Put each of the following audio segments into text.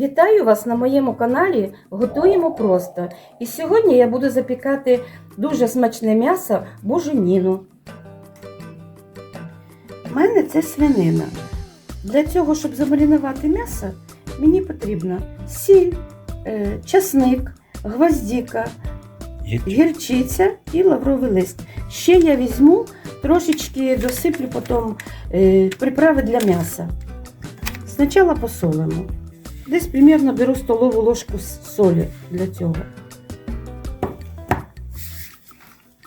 Вітаю вас на моєму каналі Готуємо просто. І сьогодні я буду запікати дуже смачне м'ясо буженіну. У мене це свинина. Для цього, щоб замаринувати м'ясо, мені потрібна сіль, е, часник, гвоздіка, гірчиця і лавровий лист. Ще я візьму, трошечки досиплю потім е, приправи для м'яса. Спочатку посолимо. Десь примерно беру столову ложку солі для цього.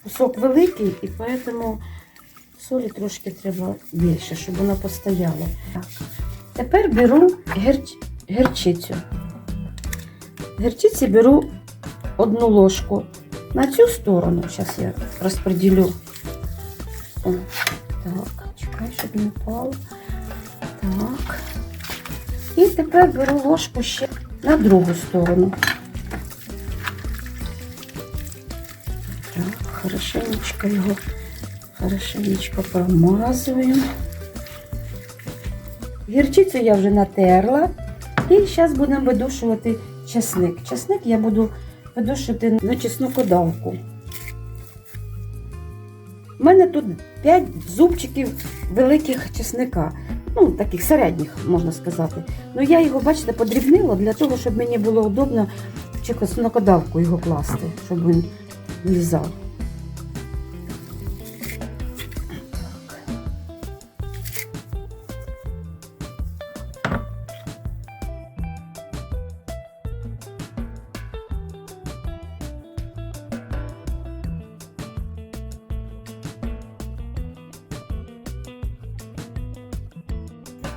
Кусок великий, і тому солі трошки треба більше, щоб воно постояло. Так. Тепер беру герч... герчицю. Герчиці беру одну ложку. На цю сторону, зараз я розподілю. О, так, чекай, щоб не впало. Так. І тепер беру ложку ще на другу сторону. Так, хорошенечко його, хорошенечко промазуємо. Гірчицю я вже натерла. І зараз будемо видушувати чесник. Чесник я буду видушувати на чеснокодавку. У мене тут 5 зубчиків великих чесника. Ну, таких середніх, можна сказати. Ну, я його, бачите, подрібнила для того, щоб мені було удобно чеснокодавку його класти, щоб він влізав.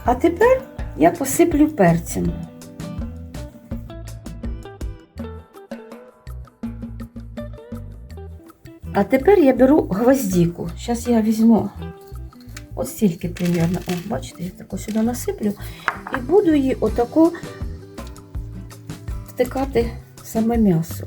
А тепер я посиплю перцем. А тепер я беру гвоздику. Зараз я візьму ось стільки примерно. О, бачите, я тако сюди насиплю і буду її отако втикати саме м'ясо.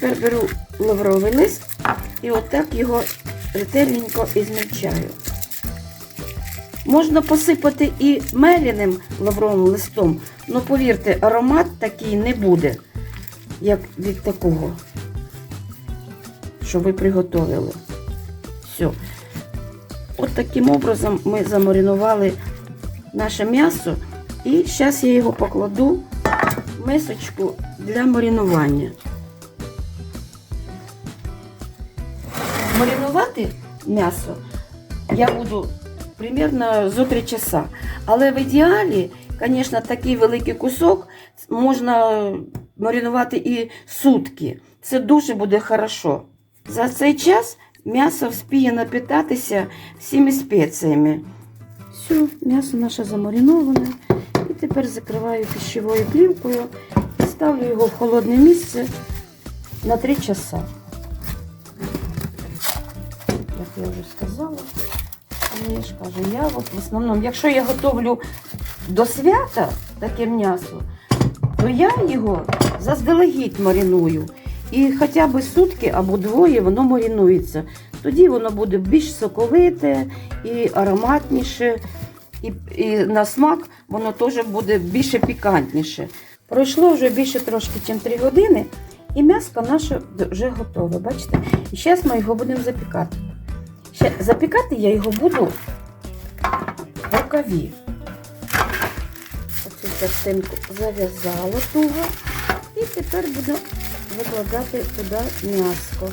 Тепер беру лавровий лист і отак його ретельненько ізмельчаю. Можна посипати і меліним лавровим листом, але повірте, аромат такий не буде, як від такого, що ви приготовили. Все. От таким образом ми замаринували наше м'ясо. І зараз я його покладу в мисочку для маринування. Маринувати м'ясо я буду примерно зо 3 часа. Але в ідеалі, звісно, такий великий кусок можна маринувати і сутки. Це дуже буде хорошо. За цей час м'ясо вспіє напитатися всіми спеціями. Все, м'ясо наше замариноване. І тепер закриваю пищевою плівкою і ставлю його в холодне місце на 3 часа. Я вже сказала, але я ж кажу, я от в основному, якщо я готовлю до свята таке м'ясо, то я його заздалегідь мариную. І хоча б сутки або двоє воно маринується. Тоді воно буде більш соковите і ароматніше, і, і на смак воно теж буде більше пікантніше. Пройшло вже більше трошки, ніж 3 години, і м'ясо наше вже готове. Бачите? І зараз ми його будемо запікати. Ще запікати я його буду в рукаві. Оцю частинку зав'язала туго. І тепер буду викладати туди м'яско.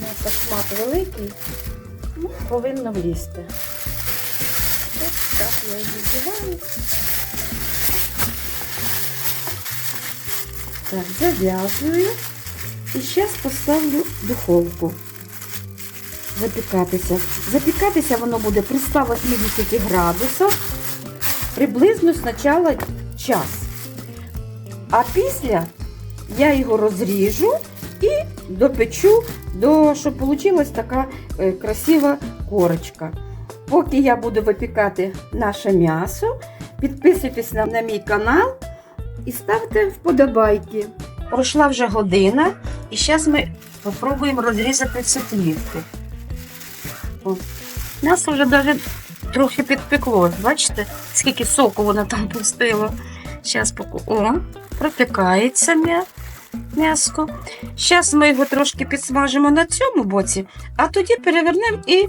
М'ясо шмат великий, ну, повинно влізти. Ось так я її взиваю. Так, зав'язую. І зараз поставлю духовку запікатися. Запікатися воно буде при 180 градусах приблизно спочатку час. А після я його розріжу і допечу, до, щоб вийшла така е, красива корочка. поки я буду випікати наше м'ясо, підписуйтесь на, на мій канал і ставте вподобайки. Пройшла вже година, і зараз ми спробуємо розрізати ці плівки. М'ясо вже навіть трохи підпекло. Бачите, скільки соку воно там пустило. Зараз поку. О, пропікається м'я... м'яско. Зараз ми його трошки підсмажимо на цьому боці, а тоді перевернемо і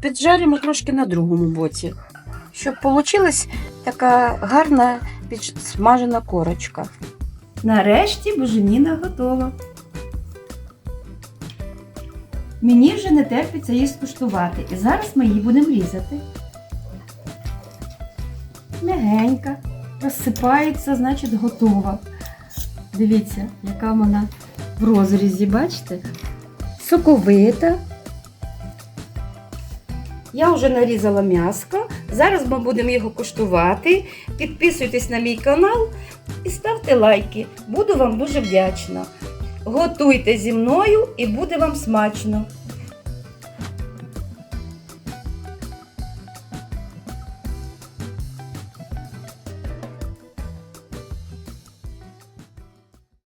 піджаримо трошки на другому боці. Щоб вийшла така гарна підсмажена корочка. Нарешті буженіна готова. Мені вже не терпиться її скуштувати, і зараз ми її будемо різати. Мягенька, розсипається, значить готова. Дивіться, яка вона в розрізі, бачите? Соковита. Я вже нарізала м'яско. Зараз ми будемо його куштувати. Підписуйтесь на мій канал і ставте лайки. Буду вам дуже вдячна. Готуйте зі мною і буде вам смачно.